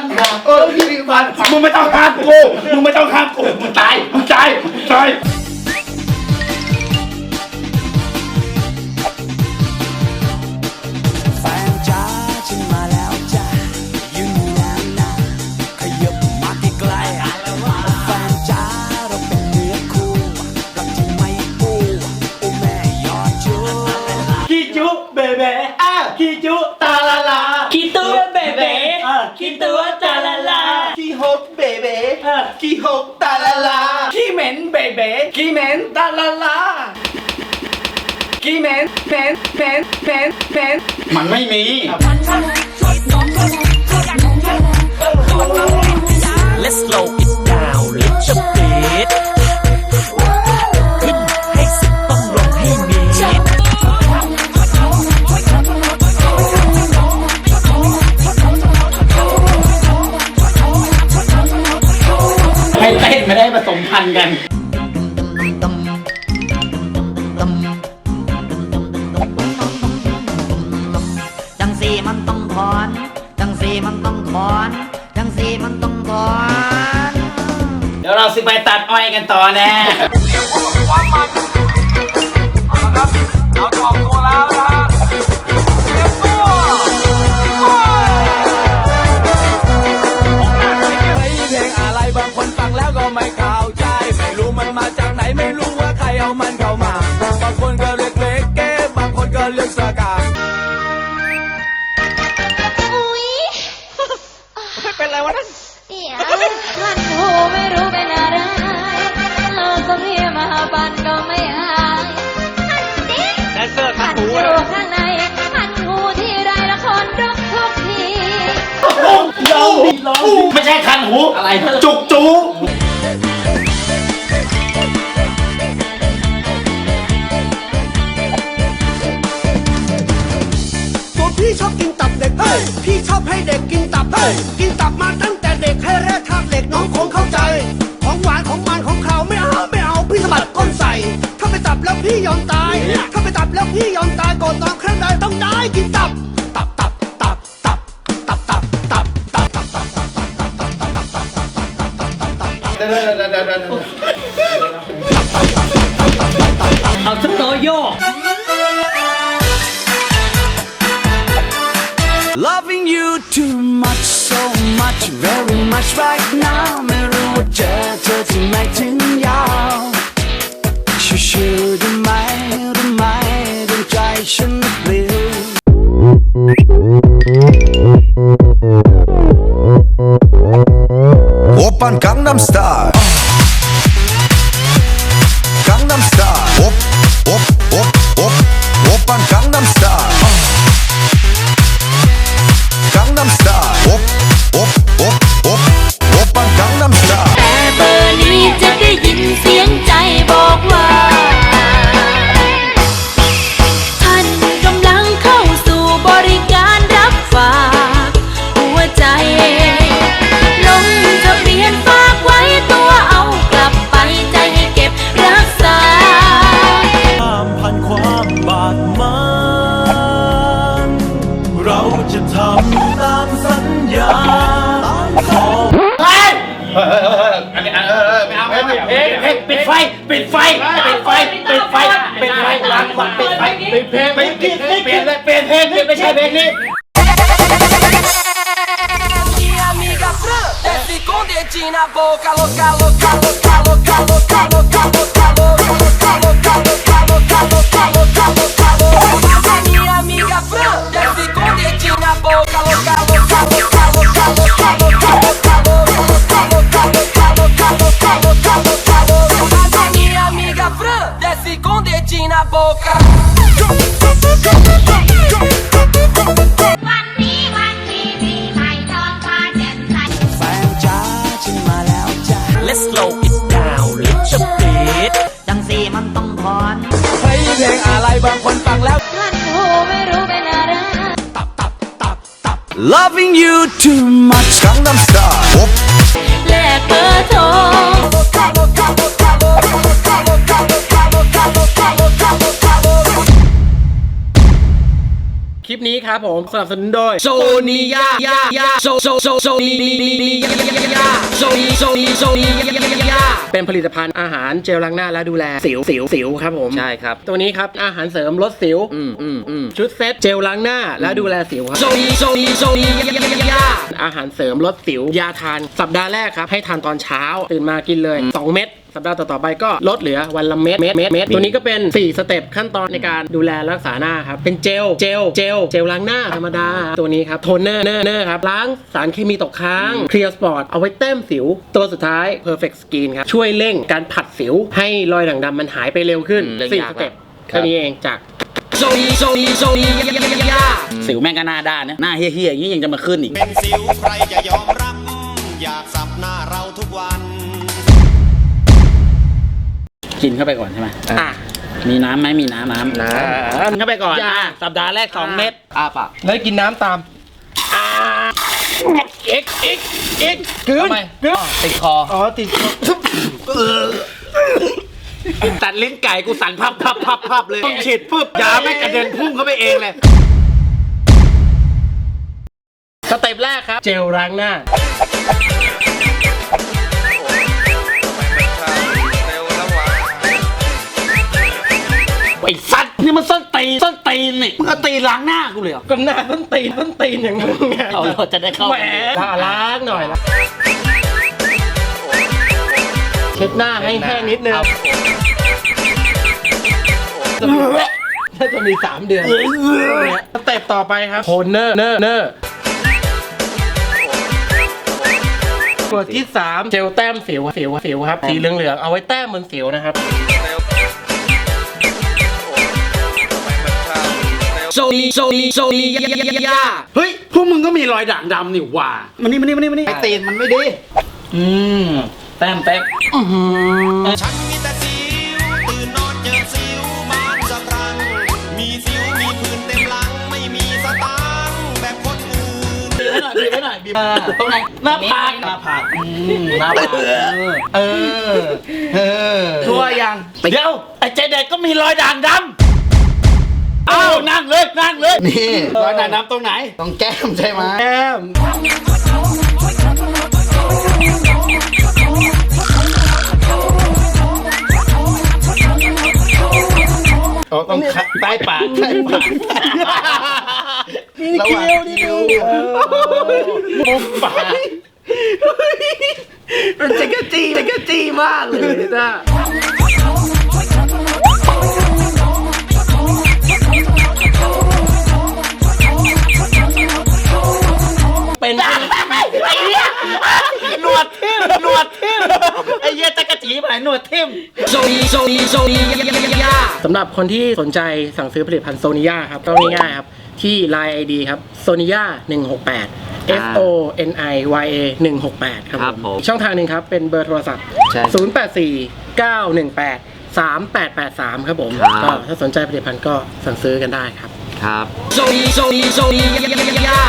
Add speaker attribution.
Speaker 1: นเออพี่พันมึงไม่ต้องข้ามกู มึงไม่ต้องข้ามกู มึงตาย มึงตายตาย
Speaker 2: นเบ
Speaker 1: เบกีเม
Speaker 3: นตาลาลากีเมนเมนเมนเมนเมน
Speaker 1: มันไม่มี
Speaker 2: Let's slow it down, little bit. สิ
Speaker 1: ไปตัดอ้อยกันต่อแน่
Speaker 2: ลองไม่ใช่
Speaker 1: คันหู อะไรจุกจู
Speaker 4: ตัวพี่ชอบกินตับเด็กเฮ้ย พี่ชอบให้เด็กกินตับเฮ้ย กินตับมาตั้งแต่เด็กให้แรกทาตุเหล็กน้องคงเข้าใจ ของหวานของมันของเขาไม่เอาไม่เอาพี่สะบัดก้นใส่ ถ้าไปตับแล้วพี่ยอมตาย ถ้าไปตับแล้วพี่ยอมตายก่อนนอนครั้งใดต้องได้กินตับ ได้
Speaker 1: เอาสักโตโย
Speaker 5: Loving you too much so much very much right now. ไม่รู้ว่าเจอเธอที่ไหนถึงยาวชิวๆ
Speaker 6: เราจะ
Speaker 5: ทำตามสัญญาขอ
Speaker 7: เฮ้ยเฮ้ยเฮ้ยเฮ้ยอันนี้เออเออไม่เอาไม่เอาเฮ้ยเฮ้ยปิดไฟ ปิดไฟ ปิดไฟ ปิดไฟ ปิดไฟล้างก่อนปิดไฟปิดเพลงปิดเพลงเปลี่ยนเลยเปลี่ยนเพลงนี่ไม่ใช่เพลงนี้
Speaker 8: Minha amiga Fran desce com dedinho na boca, louca, louca, louca, louca, louca,
Speaker 5: slow it down little bit
Speaker 2: จังสีมันต้องผ่อน
Speaker 1: เฮ้ยเพลงอะไรบางคนฟังแล้ว
Speaker 6: ลั่นหูไม่รู้เป็นอะไร
Speaker 5: ตับตับตับตับ loving you too much
Speaker 9: กังนำสตาร์
Speaker 6: แลกเบอร์โทร
Speaker 7: ปนี้ครับผมสนับสนุนโดยโซนียา ยา ยา โซ โซ โซ โซนีนีนีนียา ยาโซนีโซนีโซนียา ยา เป็นผลิตภัณฑ์อาหารเจลล้างหน้าและดูแลสิวสิวสิวครับผม
Speaker 1: ใช่ครับ
Speaker 7: ตัวนี้ครับอาหารเสริมลดสิว
Speaker 1: อืมอืมอืม
Speaker 7: ชุดเซ็ตเจลล้างหน้าและดูแลสิวครับ โซนีโซนีโซนียาอาหารเสริมลดสิวยาทานสัปดาห์แรกครับให้ทานตอนเช้าตื่นมากินเลย 2 เม็ด สัปดาห์ต่อๆไปก็ลดเหลือวันละเม็ดเม็ดเม็ดเม็ดตัวนี้ก็เป็น 4 สเต็ปขั้นตอนในการดูแลรักษาหน้าครับ เป็นเจล เจล เจล เจลล้างหน้าธรรมดา ตัวนี้ครับโทนเนอร์เนอร์เนอร์ครับ ล้างสารเคมีตกค้าง เคลียร์สปอร์ตเอาไว้แต้มสิว ตัวสุดท้าย perfect skin ครับ ช่วยเร่งการผัดสิว ให้รอยด่างดำมันหายไปเร็วขึ้น
Speaker 1: อืมเรื่อง
Speaker 7: สี่
Speaker 1: ยาก
Speaker 7: สเต็ป
Speaker 1: ครับ
Speaker 7: แค่นี้เองจากโซนีโซนีโซนียา
Speaker 1: สิวแม่งก็หน้าด้านนะ หน้าเฮี้ยๆอย่างนี้ยังจะมาขึ้นอีก
Speaker 10: เป็นสิวใครจะยอมรับ อยากสับหน้าเราทุกวัน
Speaker 1: กินเข้าไปก่อนใช่ไหม
Speaker 7: อะ
Speaker 1: มีน้ำไหมมีน้ำน้ำ
Speaker 7: น้ำ
Speaker 1: กินเข้าไปก่อน
Speaker 7: อย่า
Speaker 1: อะสัปดาห์แรก2เม็ดอ้าปาก
Speaker 7: แล้วกินน้ำตามอ่าเอ็กเอ็กเอ็กกลืน
Speaker 1: ทำไม
Speaker 7: กลืน
Speaker 1: ติดคอ
Speaker 7: อ๋อติด
Speaker 1: ตัดลิ้นไก่กูสั่นพับพับพับพับเลย
Speaker 7: ต้องฉีดปุ๊บยาไม่กระเด็นพุ่งเข้าไปเองเลยสเต็ปแรกครับ เจลล้างหน้า
Speaker 1: ไอ้สัตว์นี่มันส้นตีนส้นตีนนี่มึงเอาตีนล้างหน้ากูเลยเหรอ
Speaker 7: ก็หน้าต้นตีนต้นตีนอย่างมึงไง
Speaker 1: เอาเราจะได้เข้า
Speaker 7: แหมล้างหน่อยละเช็ดหน้าให้แห้งนิดนึงน่าจะมี 3 เดือนสเต็ปต่อไปครับโทนเนอร์เนอร์เนอร์ตัวที่ 3 เจลแต้มสิวสิวสิวครับ สีเหลืองๆเอาไว้แต้มบนสิวนะครับ โซนีโซนีโซนียายา
Speaker 1: เฮ้ย พวกมึงก็มีรอยด่างดำนี่หว่ามันนี่มันนี่มันนี่มันนี่ไอตีนมันไม่ดี อืมแต้มแต้ม
Speaker 10: ฉันมีแต่สิวตื่นนอนเจอสิวบานสะพรัง มีสิวมีผื่นเต็มหลังไม่มีสตางค์แบบคนอื่น
Speaker 1: บีบให้หน่อยบีบให้หน่อยบีบตรงไหนหน้าผากหน้าผากอืมหน้าผาก
Speaker 7: เออ เออ
Speaker 1: ทั่วยังเดี๋ยวไอ้เจเด็กก็มีรอยด่างดำอ้าว นั่งเลยนั่งเลยนี่รอยด่างดำตรงไหน ตรงแก้มใช่ไหม
Speaker 7: แก้มโอ้ต้องคัด
Speaker 1: ใต้ปากใต้ปาก
Speaker 7: นี่คิวนี่ดูมุมปาก
Speaker 1: มันจะกระจี้มันกระจี้มากเลยจ้า
Speaker 7: น
Speaker 1: วดทม
Speaker 7: โซนีโซนีโซนีสำหรับคนที่สนใจสั่งซื้อผลิตภัณฑ์โซนิยาครับก็ง่ายๆครับ ที่ Line ID ครับโซนิยา168 S O N I Y A 168 ครับ
Speaker 1: ครับ
Speaker 7: ผ
Speaker 1: ม
Speaker 7: ช่องทางหนึ่งครับ เป็นเบอร์โทรศัพท์
Speaker 1: ใช่
Speaker 7: 084 918 3883 ครับผม
Speaker 1: ครับ
Speaker 7: ก็ถ้าสนใจผลิตภัณฑ์ก็สั่งซื้อกันได้ครับ
Speaker 1: ครับ
Speaker 7: โซนีโซนีโซนียา